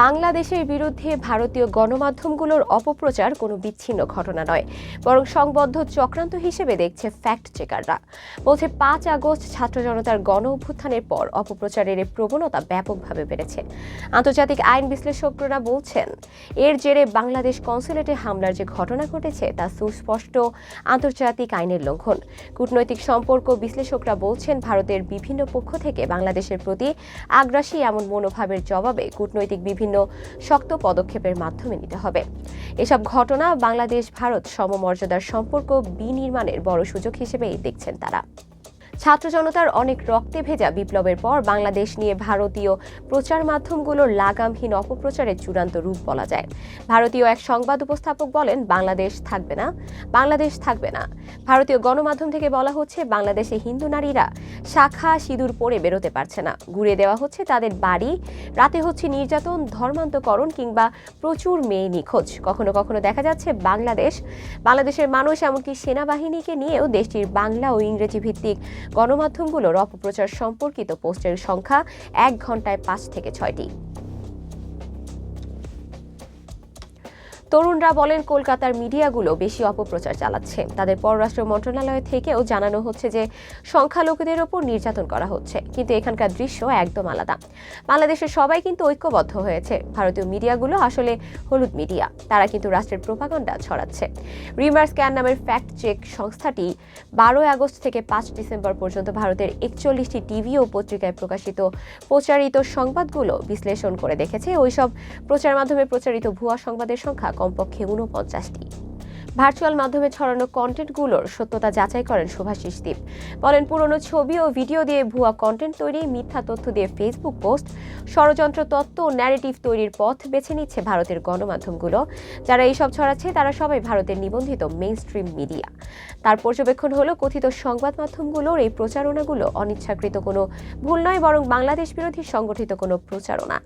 বাংলাদেশের বিরুদ্ধে ভারতীয় গণমাধ্যমগুলোর অপপ্রচার কোনো বিচ্ছিন্ন ঘটনা নয়, বরং সংবদ্ধ চক্রান্ত হিসেবে দেখছে ফ্যাক্ট চেকাররা বলছে, পাঁচ আগস্ট ছাত্র জনতার গণ অভ্যুত্থানের পর অপপ্রচারের প্রবণতা ব্যাপকভাবে বেড়েছে। আন্তর্জাতিক আইন বিশ্লেষকরা বলছেন, এর জেরে বাংলাদেশ কনসুলেটে হামলার যে ঘটনা ঘটেছে তা সুস্পষ্ট আন্তর্জাতিক আইনের লঙ্ঘন। কূটনৈতিক সম্পর্ক বিশ্লেষকরা বলছেন, ভারতের বিভিন্ন পক্ষ থেকে বাংলাদেশের প্রতি আগ্রাসী এমন মনোভাবের জবাবে কূটনৈতিক বিভিন্ন শক্ত পদক্ষেপের মাধ্যমে নিতে হবে। এসব ঘটনা বাংলাদেশ ভারত সমমর্যাদার সম্পর্ক বিনির্মাণের বড় সুযোগ হিসেবেই দেখছেন তারা। ছাত্র জনতার অনেক রক্তে ভেজা বিপ্লবের পর বাংলাদেশ নিয়ে ভারতীয় প্রচার মাধ্যমগুলোর লাগামহীন অপপ্রচারের চূড়ান্ত রূপ বলা যায়। ভারতীয় এক সংবাদ উপস্থাপক বলেন, বাংলাদেশ থাকবে না, বাংলাদেশ থাকবে না। ভারতীয় গণমাধ্যম থেকে বলা হচ্ছে, বাংলাদেশে হিন্দু নারীরা শাখা সিঁদুর পরে বেরোতে পারছে না। ঘুরে দেওয়া হচ্ছে তাদের বাড়ি, রাতে হচ্ছে নির্যাতন, ধর্মান্তকরণ কিংবা প্রচুর মেয়ে নিখোঁজ। কখনো কখনো দেখা যাচ্ছে, বাংলাদেশ, বাংলাদেশের মানুষ এমনকি সেনাবাহিনীকে নিয়েও দেশটির বাংলা ও ইংরেজি ভিত্তিক গণমাধ্যমগুলোর অপপ্রচার সম্পর্কিত পোস্টের সংখ্যা এক ঘন্টায় পাঁচ থেকে ছয়টি। তরুণরা বলেন, কলকাতার মিডিয়াগুলো বেশি অপপ্রচার চালাচ্ছে। তাদের পররাষ্ট্র মন্ত্রণালয় থেকেও জানানো হচ্ছে যে, সংখ্যালঘুদের ওপর নির্যাতন করা হচ্ছে। কিন্তু এখানকার দৃশ্য একদম আলাদা। বাংলাদেশের সবাই কিন্তু ঐক্যবদ্ধ হয়েছে। ভারতীয় মিডিয়াগুলো আসলে হলুদ মিডিয়া। তারা কিন্তু রাষ্ট্রের প্রোপাগান্ডা ছড়াচ্ছে। রিমার স্ক্যান নামের ফ্যাক্ট চেক সংস্থাটি বারোই আগস্ট থেকে পাঁচ ডিসেম্বর পর্যন্ত ভারতের একচল্লিশটি টিভি ও পত্রিকায় প্রকাশিত প্রচারিত সংবাদগুলো বিশ্লেষণ করে দেখেছে। ওইসব প্রচার মাধ্যমে প্রচারিত ভুয়া সংবাদের সংখ্যা কমপক্ষে ঊনপঞ্চাশটি। ভার্চুয়াল মাধ্যমে ছড়ানো কন্টেন্টগুলোর সত্যতা যাচাই করেন শুভাশিস দীপ বলেন, পুরনো ছবি ও ভিডিও দিয়ে ভুয়া কন্টেন্ট তৈরি, মিথ্যা তথ্য দিয়ে ফেসবুক পোস্ট, ষড়যন্ত্র তত্ত্ব ও ন্যারেটিভ তৈরির পথ বেছে নিচ্ছে ভারতের গণমাধ্যমগুলো। যারা এইসব ছড়াচ্ছে, তারা সবাই ভারতের নিবন্ধিত মেইন স্ট্রিম মিডিয়া তার পর্যবেক্ষণ হলো, কথিত সংবাদ মাধ্যমগুলোর এই প্রচারণাগুলো অনিচ্ছাকৃত কোনো ভুল নয়, বরং বাংলাদেশ বিরোধী সংগঠিত কোনো প্রচারণা।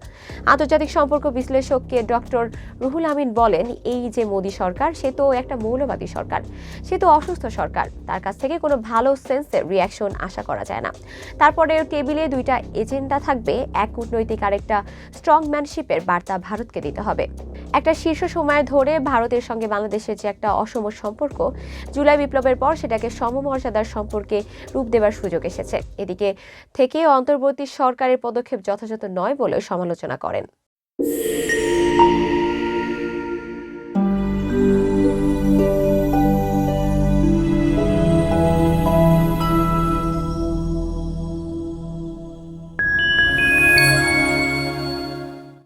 আন্তর্জাতিক সম্পর্ক বিশ্লেষককে ডক্টর রুহুল আমিন বলেন, এই যে মোদী সরকার, সে তো একটা মৌলবাদী সরকার। সে তো অসুস্থ সরকার। তার কাছ থেকে কোনো ভালো সেন্সের রিয়াকশন আশা করা যায় না। তারপরে টেবিলে দুইটা এজেন্ডা থাকবে। এক কূটনৈতিক আর আরেকটা স্ট্রংম্যানশিপের বার্তা ভারতকে দিতে হবে। একটা শীর্ষ সময় ধরে ভারতের সঙ্গে বাংলাদেশের যে একটা অসম সম্পর্ক, জুলাই বিপ্লবের পর সেটাকে সমমর্যাদার সম্পর্কে রূপ দেওয়ার সুযোগ এসেছে। এদিকে থেকে অন্তর্বর্তী সরকারের পদক্ষেপ যথাযথ নয় বলেও সমালোচনা করেন।